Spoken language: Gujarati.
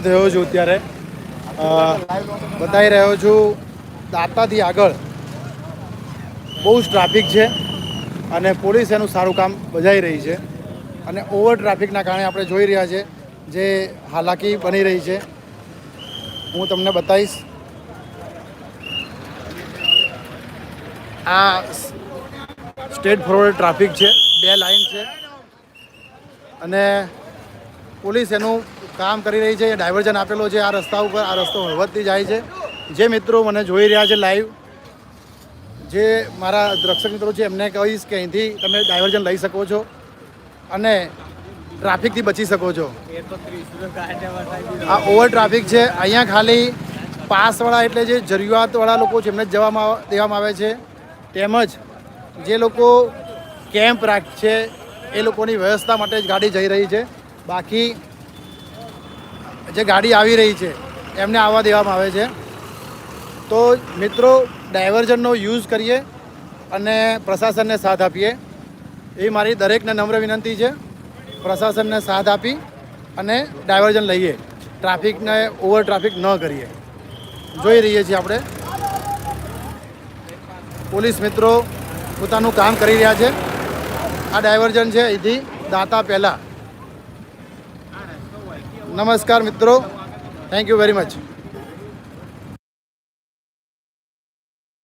થયો છું અત્યારે. બતાવી રહ્યો છું દાંતાથી આગળ. બહુ જ ટ્રાફિક છે અને પોલીસ એનું સારું કામ બજાવી રહી છે. અને ઓવર ટ્રાફિકના કારણે આપણે જોઈ રહ્યા છે જે હાલાકી બની રહી છે. હું તમને બતાવીશ. આ સ્ટેટ ફોરવર્ડ ટ્રાફિક છે. બે લાઈન છે. અને પોલીસ એનું કામ કરી રહી છે ડાયવર્ઝન આપેલો છે આ રસ્તા ઉપર, આ રસ્તો હળવદથી જાય છે. જે મિત્રો મને જોઈ રહ્યા છે લાઈવ જે મારા રક્ષક મિત્રો છે, એમને કહીશ કે અહીંથી તમે ડાયવર્ઝન લઈ શકો છો અને ટ્રાફિકથી બચી શકો છો. આ ઓવર ટ્રાફિક છે, અહીંયા ખાલી પાસવાળા એટલે જે જરૂરિયાતવાળા લોકો છે, એમને જવામાં દેવામાં આવે છે. તેમજ જે લોકો કેમ્પ રાખ છે, એ લોકોની વ્યવસ્થા માટે જ ગાડી જઈ રહી છે. બાકી જે ગાડી આવી રહી છે, એમને આવવા દેવામાં આવે છે. તો મિત્રો, ડાયવર્ઝનનો યુઝ કરીએ અને પ્રશાસનને સાથ આપીએ. એ મારી દરેકને નમ્ર વિનંતી છે. પ્રશાસનને સાથ આપી અને ડાયવર્ઝન લઈએ. ટ્રાફિકને, ઓવર ટ્રાફિક ન કરીએ. જોઈ રહીએ છીએ આપણે. પોલીસ મિત્રો પોતાનું કામ કરી રહ્યા છે. આ ડાયવર્ઝન છે અહીંથી દાતા પહેલાં. નમસ્કાર મિત્રો. Thank you very much